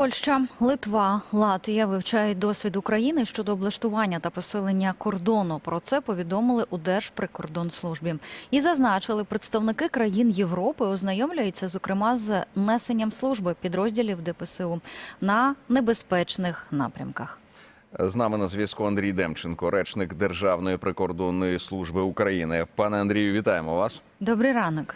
Польща, Литва, Латвія вивчають досвід України щодо облаштування та посилення кордону. Про це повідомили у Держприкордонслужбі. І зазначили, представники країн Європи ознайомлюються, зокрема, з несенням служби підрозділів ДПСУ на небезпечних напрямках. З нами на зв'язку Андрій Демченко, речник Державної прикордонної служби України. Пане Андрію, вітаємо вас. Добрий ранок.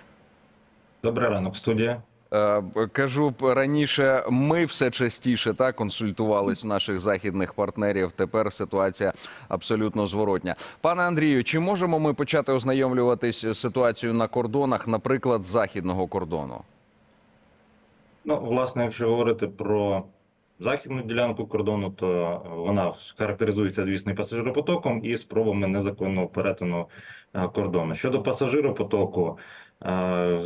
Добрий ранок, студія. Е, Кажу раніше ми все частіше так консультувались у наших західних партнерів. Тепер ситуація абсолютно зворотня. Пане Андрію, чи можемо ми почати ознайомлюватись з ситуацією на кордонах, наприклад, західного кордону? Ну, власне, якщо говорити про західну ділянку кордону, то вона характеризується, звісно, пасажиропотоком і спробами незаконного перетину кордону. Щодо пасажиропотоку е,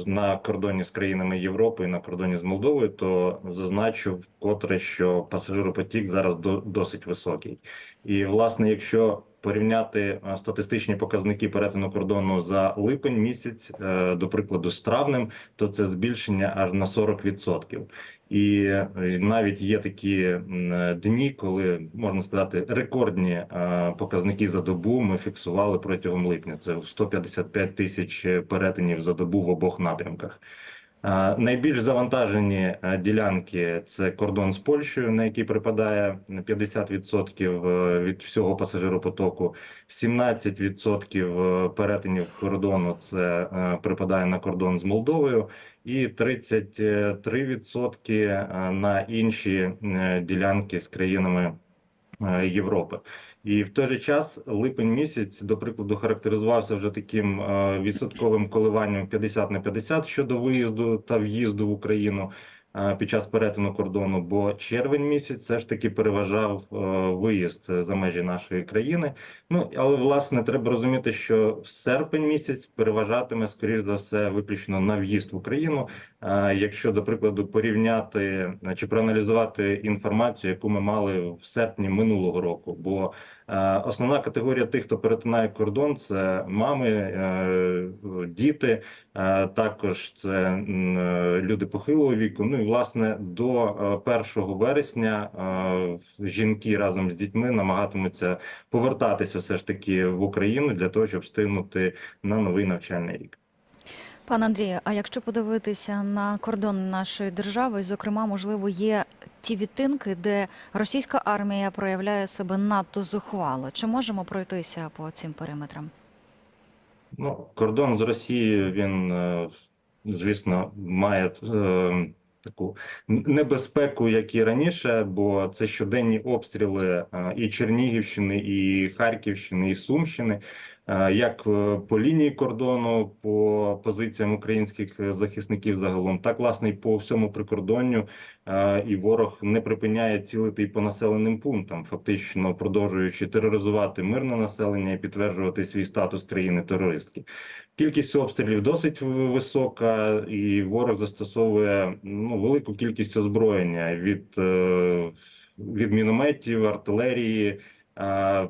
на кордоні з країнами Європи і на кордоні з Молдовою, то зазначу вкотре, що пасажиропотік зараз до- досить високий. І, власне, якщо порівняти е, статистичні показники перетину кордону за липень місяць, е, до прикладу, з травнем, то це збільшення аж на 40%. І е, навіть є такі е, дні, коли можна сказати рекордні е, показники за добу ми фіксували протягом липня. Це 155 тисяч перетинів за добу в обох напрямках. Е, Найбільш завантажені е, ділянки це кордон з Польщею, на який припадає 50% е, від всього пасажиропотоку. 17% перетинів кордону це е, припадає на кордон з Молдовою, і 33% е, на інші е, ділянки з країнами е, Європи. І в той же час липень місяць, до прикладу, характеризувався вже таким е, відсотковим коливанням 50 на 50 щодо виїзду та в'їзду в Україну е, під час перетину кордону. Бо червень місяць все ж таки переважав е, виїзд за межі нашої країни. Ну але власне треба розуміти, що серпень місяць переважатиме скоріш за все виключно на в'їзд в Україну. Е, Якщо до прикладу порівняти е, чи проаналізувати інформацію, яку ми мали в серпні минулого року, бо е, основна категорія тих, хто перетинає кордон, це мами, е, діти, е, також це е, люди похилого віку. Ну і власне до е, 1 вересня е, жінки разом з дітьми намагатимуться повертатися все ж таки в Україну для того, щоб встигнути на новий навчальний рік. Пане Андрію, а якщо подивитися на кордон нашої держави, зокрема, можливо, є ті відтинки, де російська армія проявляє себе надто зухвало. Чи можемо пройтися по цим периметрам? Ну, кордон з Росією він, е, звісно, має е, таку небезпеку, як і раніше, бо це щоденні обстріли і Чернігівщини, і Харківщини, і Сумщини. Е, Як е, по лінії кордону, по позиціям українських захисників загалом, так власне і по всьому прикордонню, Е, і ворог не припиняє цілити і по населеним пунктам, фактично продовжуючи тероризувати мирне населення і підтверджувати свій статус країни терористки. Кількість обстрілів досить висока, і ворог застосовує ну велику кількість озброєння від, е, від мінометів, артилерії.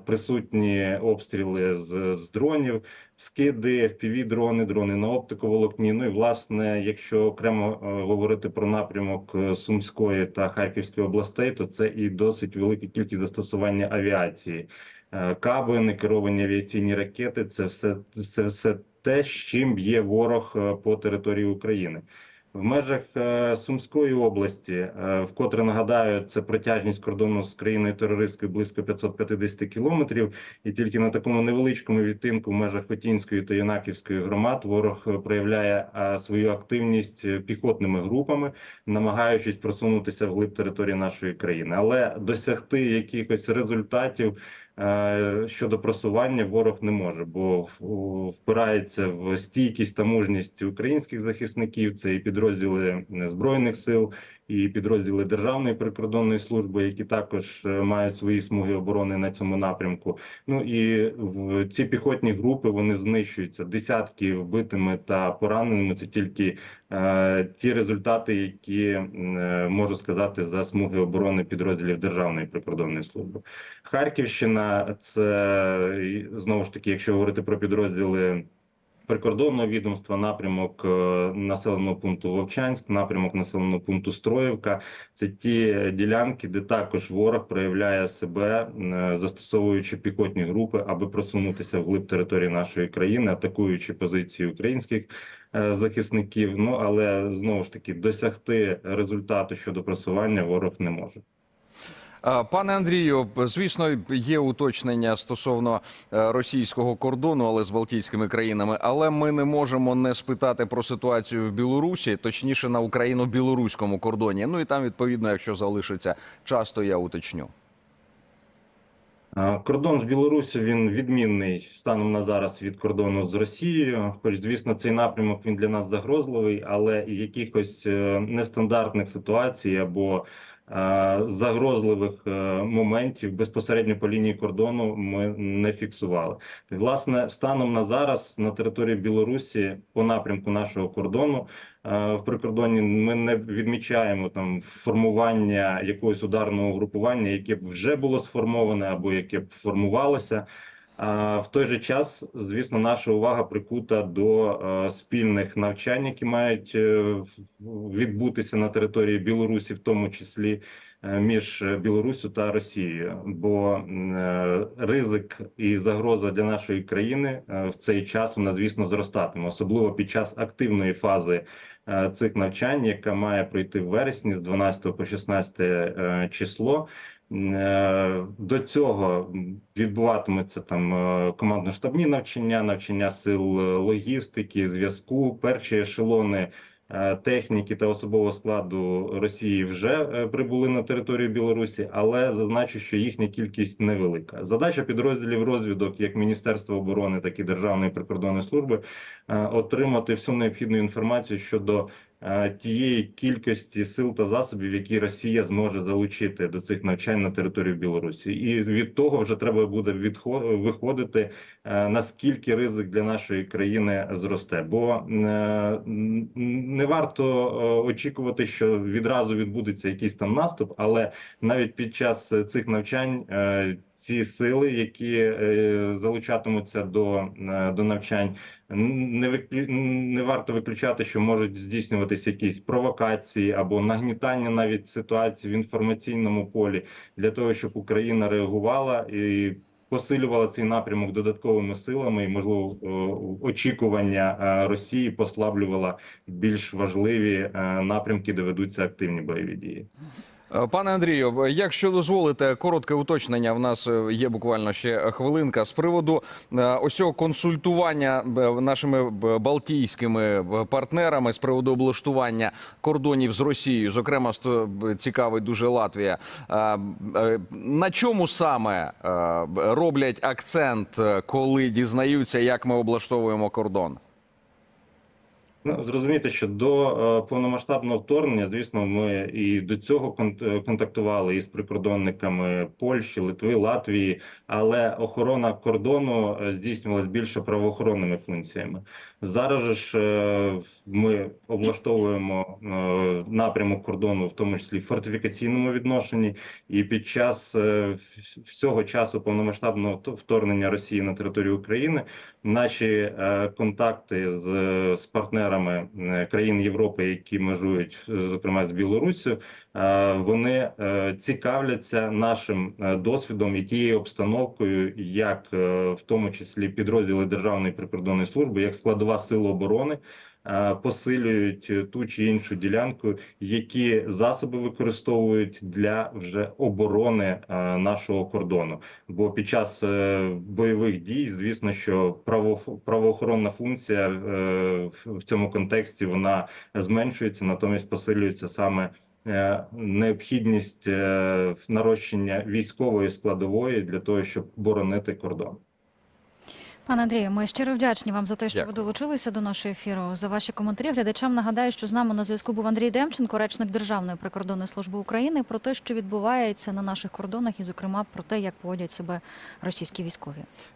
Присутні обстріли з, з дронів, скиди, fpv дрони, дрони на оптиковолокні. Ну і власне, якщо окремо е, говорити про напрямок е, Сумської та Харківської областей, то це і досить велика кількість застосування авіації. Е, Каби, некеровані авіаційні ракети це все, все, все те, з чим б'є ворог по території України. В межах е, Сумської області, е, вкотре нагадаю, це протяжність кордону з країною терористкою близько 550 кілометрів, і тільки на такому невеличкому відтинку в межах Хотінської та Юнаківської громад ворог е, проявляє свою активність піхотними групами, намагаючись просунутися вглиб території нашої країни, але досягти якихось результатів. Е, Щодо просування ворог не може, бо впирається в стійкість та мужність українських захисників. Це і підрозділи збройних сил, і підрозділи Державної прикордонної служби, які також е, мають свої смуги оборони на цьому напрямку. Ну і ці піхотні групи вони знищуються десятки вбитими та пораненими. Це тільки е, ті результати, які е, можу сказати за смуги оборони підрозділів Державної прикордонної служби. Харківщина це знову ж таки, якщо говорити про підрозділи прикордонного відомства, напрямок е, населеного пункту Вовчанськ, напрямок населеного пункту Строївка. Це ті ділянки, де також ворог проявляє себе, е, застосовуючи піхотні групи, аби просунутися вглиб території нашої країни, атакуючи позиції українських е, захисників. Ну але знову ж таки досягти результату щодо просування ворог не може. Пане Андрію, звісно, є уточнення стосовно е, російського кордону, але з Балтійськими країнами. Але ми не можемо не спитати про ситуацію в Білорусі, точніше на україно-білоруському кордоні. Ну і там, відповідно, якщо залишиться час, то я уточню. Кордон з Білоруссю він відмінний станом на зараз від кордону з Росією. Хоч, звісно, цей напрямок він для нас загрозливий, але якихось е, нестандартних ситуацій або загрозливих е, моментів безпосередньо по лінії кордону ми не фіксували. Власне, станом на зараз на території Білорусі по напрямку нашого кордону е, в прикордонні ми не відмічаємо там формування якогось ударного групування, яке б вже було сформоване або яке б формувалося. В той же час, звісно, наша увага прикута до спільних навчань, які мають е, відбутися на території Білорусі, в тому числі е, між Білоруссю та Росією. Бо е, ризик і загроза для нашої країни в цей час вона, звісно, зростатиме, особливо під час активної фази цих навчань, яка має пройти в вересні з 12 по 16 е, число. Е, До цього відбуватимуться там е, командно-штабні навчання, навчання сил е, логістики, зв'язку. Перші ешелони техніки та особового складу Росії вже прибули на територію Білорусі, але зазначу, що їхня кількість невелика. Задача підрозділів розвідок, як Міністерства оборони, так і Державної прикордонної служби, отримати всю необхідну інформацію щодо тієї кількості сил та засобів, які Росія зможе залучити до цих навчань на територію Білорусі, і від того вже треба буде виходити, е, наскільки ризик для нашої країни зросте. Бо е, не варто е, очікувати, що відразу відбудеться якийсь там наступ, але навіть під час цих навчань. Ці сили, які е, залучатимуться до, е, до навчань, не виклю... не варто виключати, що можуть здійснюватися якісь провокації або нагнітання навіть ситуації в інформаційному полі для того, щоб Україна реагувала і посилювала цей напрямок додатковими силами, і можливо очікування е, Росії послаблювала більш важливі напрямки, де ведуться активні бойові дії. Е, Пане Андрію, якщо дозволите, коротке уточнення. В нас е, є буквально ще хвилинка з приводу е, ось цього консультування нашими балтійськими партнерами з приводу облаштування кордонів з Росією. Зокрема, цікавить дуже Латвія. На чому саме роблять акцент, коли дізнаються, як ми облаштовуємо кордон? Ну, зрозуміти, що до е, повномасштабного вторгнення, звісно, ми і до цього е, контактували із прикордонниками Польщі, Литви, Латвії, але охорона кордону е, здійснювалась більше правоохоронними функціями. Зараз ж ми облаштовуємо напрямок кордону, в тому числі в фортифікаційному відношенні, і під час всього часу повномасштабного вторгнення Росії на територію України наші контакти з, з партнерами е, країн Європи, які межують, е, зокрема з Білоруссю, е, вони е, цікавляться нашим досвідом і тією обстановкою, як в тому числі підрозділи Державної прикордонної служби, як складова сил оборони. Е, Посилюють е, ту чи іншу ділянку, які засоби використовують для вже оборони е, нашого кордону. Бо під час бойових дій, звісно, що право, правоохоронна функція в- цьому контексті вона зменшується, натомість посилюється саме необхідність нарощення військової складової для того, щоб боронити кордон. Пане Андрію, ми щиро вдячні вам за те, що Дякую. ви долучилися до нашого ефіру, за ваші коментарі. Глядачам нагадаю, що з нами на зв'язку був Андрій Демченко, речник Державної прикордонної служби України, про те, що відбувається на наших кордонах, і, зокрема, про те, як поводять себе російські військові.